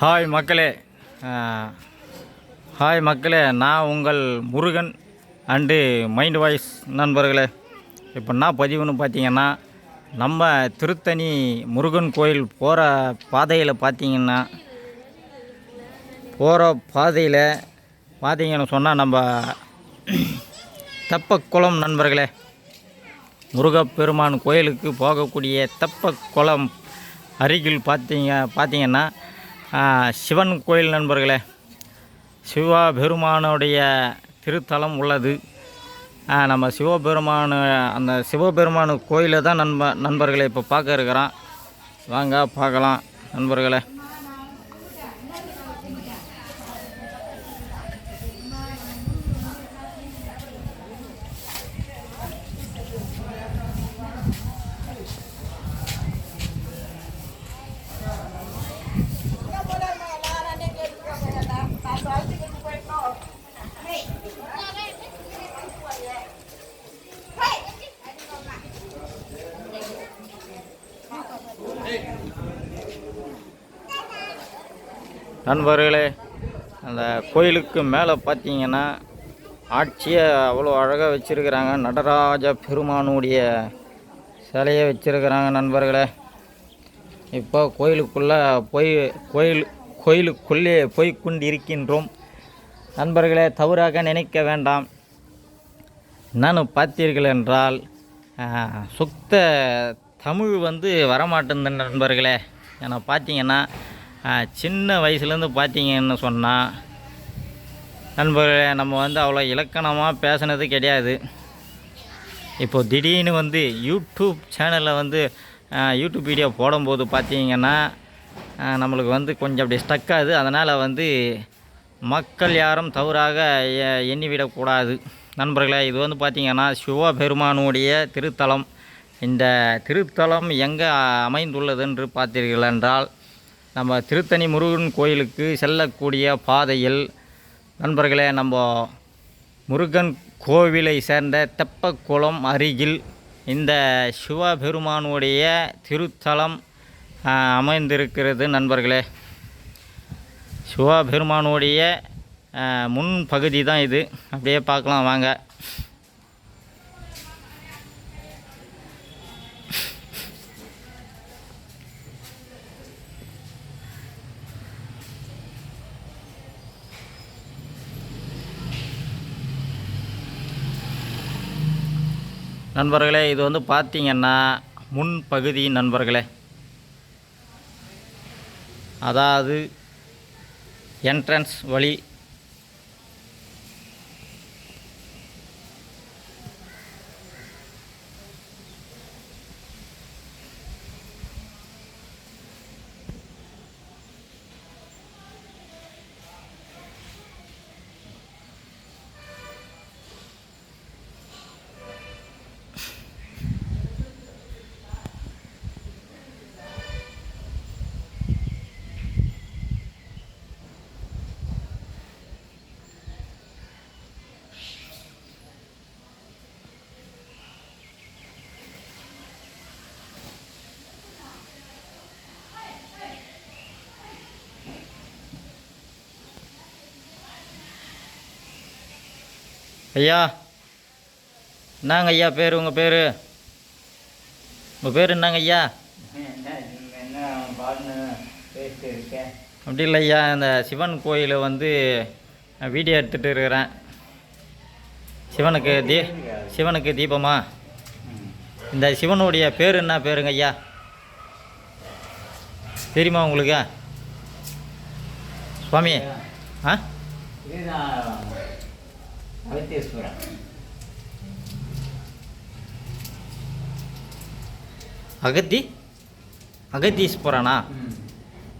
Hi மக்களே. Hi மக்களே நான் உங்கள் முருகன் அண்டு மைண்ட் வாய்ஸ் நண்பர்களே. இப்போ என்ன பதிவுன்னு பார்த்தீங்கன்னா நம்ம திருத்தணி முருகன் கோயில் போகிற பாதையில் பார்த்தீங்கன்னா போகிற பாதையில் பார்த்தீங்கன்னு சொன்னால் நம்ம தெப்பக்குளம் நண்பர்களே. முருகப்பெருமான் கோயிலுக்கு போகக்கூடிய தெப்பக்குளம் அருகில் பார்த்தீங்க பார்த்தீங்கன்னா சிவன் கோயில் நண்பர்களே சிவா பெருமானுடைய திருத்தலம் உள்ளது. நம்ம சிவபெருமான் அந்த சிவபெருமான் கோயிலை தான் நண்ப நண்பர்களை இப்போ பார்க்க இருக்கிறோம் வாங்க பார்க்கலாம் நண்பர்களே. நண்பர்களே அந்த கோயிலுக்கு மேலே பார்த்தீங்கன்னா ஆட்சியை அவ்வளோ அழகாக வச்சுருக்கிறாங்க. நடராஜ பெருமானுடைய சிலையை வச்சுருக்கிறாங்க நண்பர்களே. இப்போ கோயிலுக்குள்ளே போய் கோயில் கோயிலுக்குள்ளே போய் கொண்டிருக்கின்றோம். நண்பர்களே தவறாக நினைக்க வேண்டாம். என்னன்னு பார்த்தீர்கள் என்றால் சுத்த தமிழ் வந்து வரமாட்டேன் நண்பர்களே. ஏன்னா பார்த்தீங்கன்னா சின்ன வயசுலேருந்து பார்த்தீங்கன்னு சொன்னால் நண்பர்களே நம்ம வந்து அவ்வளோ இலக்கணமாக பேசுனது கிடையாது. இப்போது திடீர்னு வந்து யூடியூப் சேனலில் வந்து யூடியூப் வீடியோ போடும்போது பார்த்தீங்கன்னா நம்மளுக்கு வந்து கொஞ்சம் அப்படி ஸ்டக் ஆகுது. அதனால் வந்து மக்கள் யாரும் தவறாக எ- எண்ணிவிடக்கூடாது. நண்பர்களே இது வந்து பார்த்திங்கன்னா சிவபெருமானுடைய திருத்தலம். இந்த திருத்தலம் எங்கே அமைந்துள்ளது என்று பார்த்தீர்கள் என்றால் நம்ம திருத்தணி முருகன் கோயிலுக்கு செல்லக்கூடிய பாதையில் நண்பர்களே நம்ம முருகன் கோவிலை சேர்ந்த தெப்பக்குளம் அருகில் இந்த சிவபெருமானுடைய திருத்தலம் அமைந்திருக்கிறது நண்பர்களே. சிவபெருமானுடைய முன் பகுதி தான் இது. அப்படியே பார்க்கலாம் வாங்க. நண்பர்களே இது வந்து பார்த்திங்கன்னா முன்பகுதியின் நண்பர்களே. அதாவது என்ட்ரன்ஸ் வழி ஐயா. என்னங்க ஐயா பேர் உங்கள் பேர்? உங்கள் பேர் என்னங்க ஐயா அப்படி இல்லை ஐயா இந்த சிவன் கோயிலில் வந்து நான் வீடியோ எடுத்துகிட்டு இருக்கிறேன். சிவனுக்கு தீ சிவனுக்கு தீபமா? இந்த சிவனுடைய பேர் என்ன பேருங்க ஐயா தெரியுமா உங்களுக்கு? சுவாமி ஆ? அகத்தீஸ்வரன் அகத்தி? அகத்தீஸ்வரனா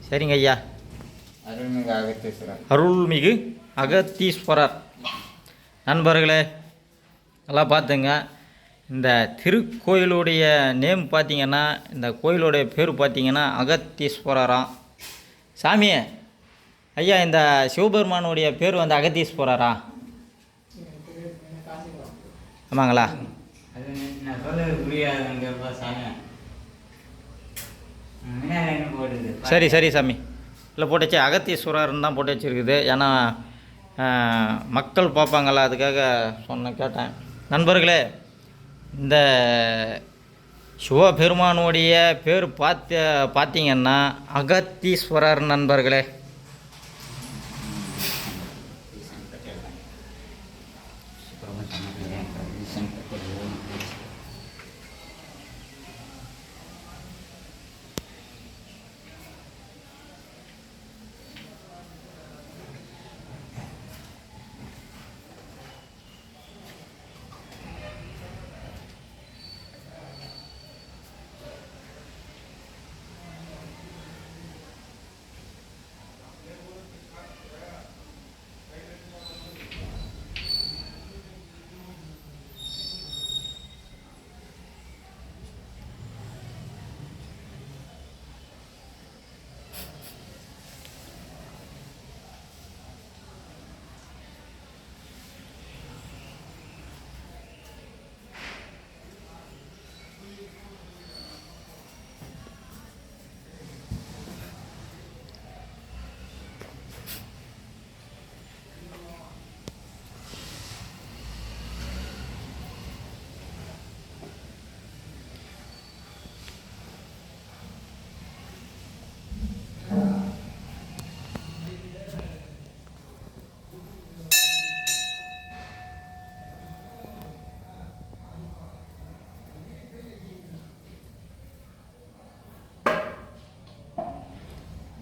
சரிங்க ஐயா. அருள்மிகு அகத்தீஸ்வரன் அருள்மிகு அகத்தீஸ்வரர் நண்பர்களே நல்லா பார்த்துங்க. இந்த திருக்கோயிலுடைய நேம் பார்த்தீங்கன்னா இந்த கோயிலுடைய பேர் பார்த்தீங்கன்னா அகத்தீஸ்வரராம் சாமி ஐயா இந்த சிவபெருமானுடைய பேர் வந்து அகத்தீஸ்வரரா ஆமாங்களா அது நான் சொல்றது புரியாதுங்கிறப்ப சாமி முன்னாடி என்ன ஆமாங்களா? சரி சரி சாமி. இல்லை போட்டு வச்சு அகத்தீஸ்வரர்னு தான் போட்டு வச்சுருக்குது. ஏன்னா மக்கள் பார்ப்பாங்களா? அதுக்காக சொன்ன கேட்டேன். நண்பர்களே இந்த சிவபெருமானுடைய பேர் பார்த்து பார்த்தீங்கன்னா அகத்தீஸ்வரர் நண்பர்களே.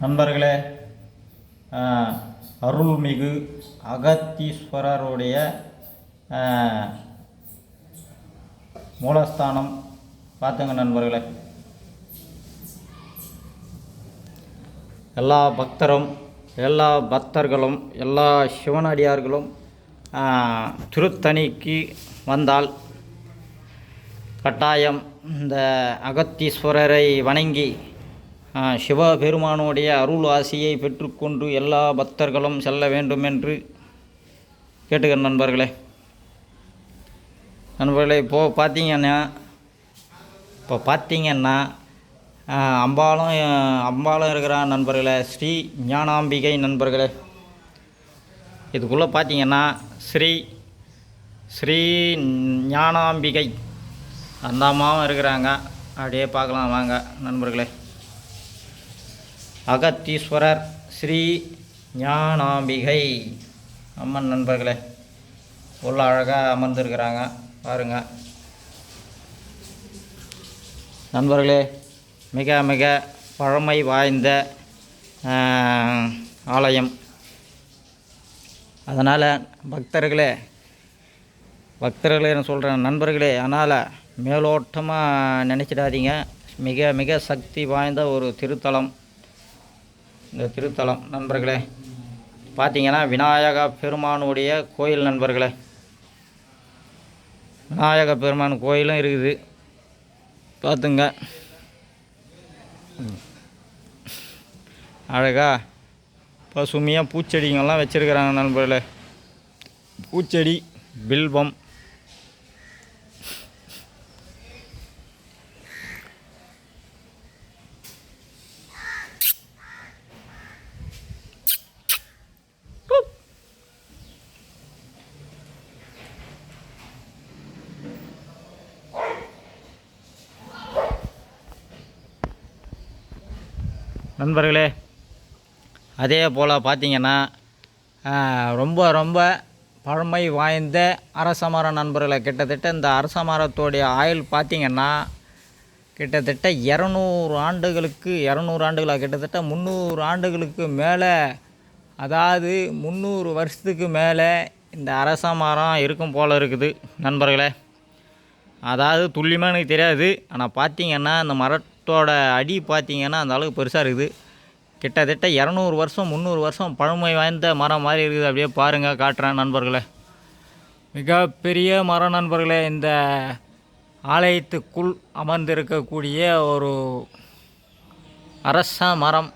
நண்பர்களே அருள்மிகு அகத்தீஸ்வரருடைய மூலஸ்தானம். பார்த்துங்க நண்பர்களே. எல்லா பக்தரும் எல்லா பக்தர்களும் எல்லா சிவனடியார்களும் திருத்தணிக்கு வந்தால் கட்டாயம் இந்த அகத்தீஸ்வரரை வணங்கி சிவபெருமானுடைய அருள் ஆசியை பெற்றுக்கொண்டு எல்லா பக்தர்களும் செல்ல வேண்டும் என்று கேட்டுக்கிறேன் நண்பர்களே. நண்பர்களே இப்போது பார்த்தீங்கன்னா இப்போ பார்த்தீங்கன்னா அம்பாலும் அம்பாலும் இருக்கிற நண்பர்களே ஸ்ரீ ஞானாம்பிகை நண்பர்களே. இதுக்குள்ளே பார்த்தீங்கன்னா ஸ்ரீ ஸ்ரீ ஞானாம்பிகை அந்த அம்மாவும் இருக்கிறாங்க. அப்படியே பார்க்கலாம் வாங்க நண்பர்களே. அகத்தீஸ்வரர் ஸ்ரீ ஞானாம்பிகை. அம்மன் நண்பர்களே உள்ள அழகாக அமர்ந்திருக்கிறாங்க பாருங்கள் நண்பர்களே மிக மிக பழமை வாய்ந்த ஆலயம். அதனால் பக்தர்களே பக்தர்களே நான் சொல்கிறேன் நண்பர்களே அதனால் மேலோட்டமாக நினச்சிடாதீங்க. மிக மிக சக்தி வாய்ந்த ஒரு திருத்தலம். இந்த திருத்தலம் நண்பர்களே. பார்த்தீங்கன்னா விநாயக பெருமானுடைய கோயில் நண்பர்களே. விநாயக பெருமான் கோயிலும் இருக்குது. பார்த்துங்க அழகா பசுமையாக பூச்செடிங்கெல்லாம் வச்சுருக்கிறாங்க நண்பர்களே. பூச்செடி பில்பம் நண்பர்களே அதே போல் பார்த்திங்கன்னா ரொம்ப ரொம்ப பழமை வாய்ந்த அரச நண்பர்களை கிட்டத்தட்ட இந்த அரச மரத்தோடைய ஆயுள் பார்த்திங்கன்னா கிட்டத்தட்ட இரநூறு ஆண்டுகளுக்கு இரநூறு ஆண்டுகளாக கிட்டத்தட்ட முந்நூறு ஆண்டுகளுக்கு மேலே அதாவது முந்நூறு வருஷத்துக்கு மேலே இந்த அரச மரம் இருக்கும் போல் இருக்குது நண்பர்களே. அதாவது துல்லியமாக எனக்கு தெரியாது ஆனால் பார்த்திங்கன்னா இந்த மர மரத்தோட அடி பார்த்திங்கன்னா அந்த அளவுக்கு பெருசாக இருக்குது. கிட்டத்தட்ட இரநூறு வருஷம் முந்நூறு வருஷம் பழமை வாய்ந்த மரம் மாதிரி இருக்குது. அப்படியே பாருங்கள் காட்டுறேன் நண்பர்களே. மிகப்பெரிய மரம் நண்பர்களே இந்த ஆலயத்துக்குள் அமர்ந்திருக்கக்கூடிய ஒரு அரச மரம்.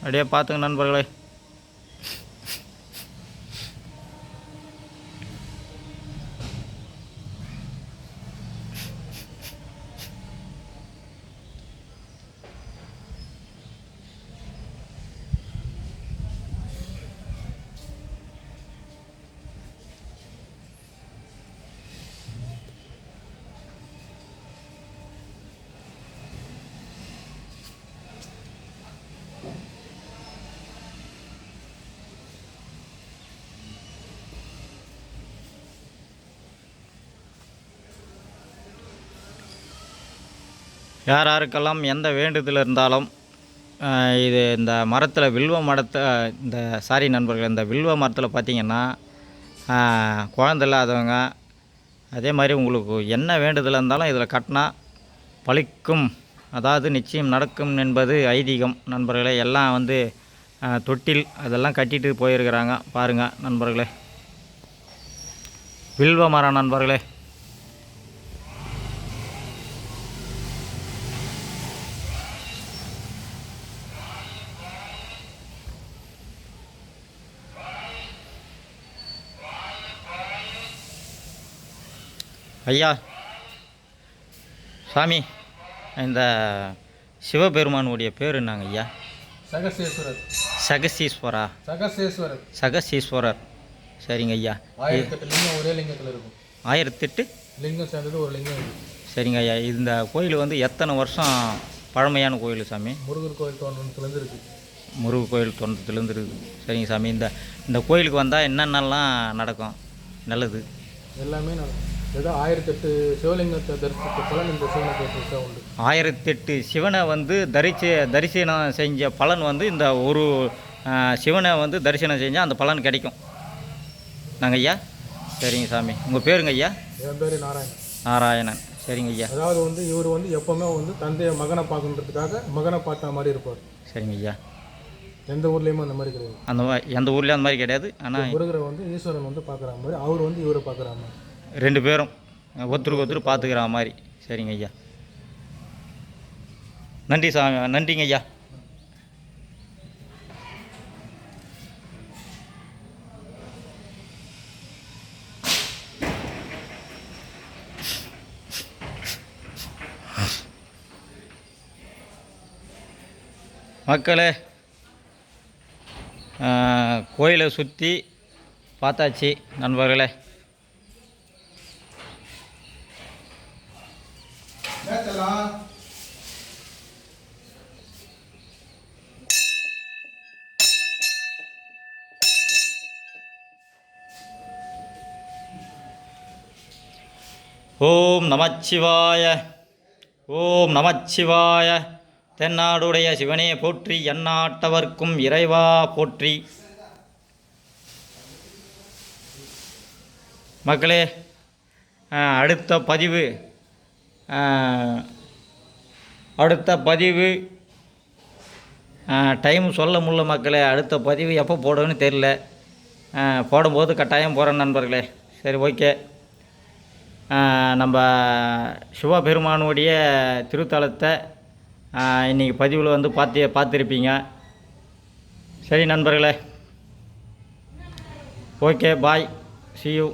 அப்படியே பார்த்துங்க நண்பர்களே. யார் யாருக்கெல்லாம் எந்த வேண்டுதல் இருந்தாலும் இது இந்த மரத்தில் வில்வ மரத்தை இந்த சாரி நண்பர்கள் இந்த வில்வ மரத்தில் பார்த்தீங்கன்னா குழந்த குழந்தை இல்லாதவங்க அதே மாதிரி உங்களுக்கு என்ன வேண்டுதல் இருந்தாலும் இதில் கட்டினா பழிக்கும். அதாவது நிச்சயம் நடக்கும் என்பது ஐதீகம். நண்பர்களே எல்லாம் வந்து தொட்டில் அதெல்லாம் கட்டிட்டு போயிருக்கிறாங்க. பாருங்கள் நண்பர்களே. வில்வ மரம் நண்பர்களே. ஐயா சாமி இந்த சிவபெருமானுடைய பேர் என்னங்க ஐயா? சகசேஸ்வரர். சகசீஸ்வரா? சகசேஸ்வரர். சகசீஸ்வரர். சரிங்க ஐயா. ஆயிரத்தெட்டு லிங்கம் ஒரே லிங்கத்தில் இருக்கும். ஆயிரத்தெட்டு? லிங்கம் சேர்ந்தது ஒரு லிங்கம் சரிங்க ஐயா. இந்த கோயில் வந்து எத்தனை வருஷம் பழமையான கோயில் சாமி? முருகர் கோயில் தோன்றதுலேருந்து இருக்கு. முருகு கோயில் தோன்றத்துலேருந்து இருக்குது சரிங்க சாமி. இந்த இந்த கோயிலுக்கு வந்தால் என்னென்னலாம் நடக்கும்? நல்லது. எல்லாமே நான் ஏதோ ஆயிரத்தெட்டு சிவலிங்கத்தை தரிசித்த பலன் இந்த சிவனை தரிசித்தா உண்டு. ஆயிரத்தெட்டு சிவனை வந்து தரிசி தரிசனம் செஞ்ச பலன் வந்து இந்த ஒரு சிவனை வந்து தரிசனம் செஞ்சால் அந்த பலன் கிடைக்கும். நாங்கள் ஐயா? சரிங்க சாமி. உங்கள் பேருங்க ஐயா? என் பேர் நாராயணன். நாராயணன். சரிங்க ஐயா. அதாவது வந்து இவர் வந்து எப்போவுமே வந்து தந்தையை மகனை பார்க்கணுன்றதுக்காக மகனை பார்த்த மாதிரி இருப்பார். சரிங்க ஐயா. எந்த ஊர்லேயுமே அந்த மாதிரி கிடையாது. அந்த மா- எந்த ஊர்லேயும் அந்த மாதிரி கிடையாது. ஆனால் முருகரை வந்து ஈஸ்வரன் வந்து பார்க்குற மாதிரி அவர் வந்து இவரை பார்க்குற மாதிரி. ரெண்டு பேரும். ஒருத்தருக்கு ஒருத்தர் பார்த்துக்கிற மாதிரி. சரிங்க ஐயா. நன்றி சாமி நன்றிங்க ஐயா. மக்களே கோயிலை சுற்றி பார்த்தாச்சு நண்பர்களே. ஓம் நமச்சிவாய. ஓம் நமச்சிவாய. தென்னாடுடைய சிவனே போற்றி எந்நாட்டவர்க்கும் இறைவா போற்றி. மக்களே அடுத்த பதிவு அடுத்த பதிவு டைம் சொல்ல முடியல மக்களே அடுத்த பதிவு எப்போ போடுவேன்னு தெரில போடும்போது கட்டாயம் போகிறேன் நண்பர்களே. சரி ஓகே. நம்ம சிவபெருமானுடைய திருத்தலத்தை இன்றைக்கி இன்னைக்கு பதிவில் வந்து பார்த்து பார்த்துருப்பீங்க. சரி நண்பர்களே. Okay bye. C you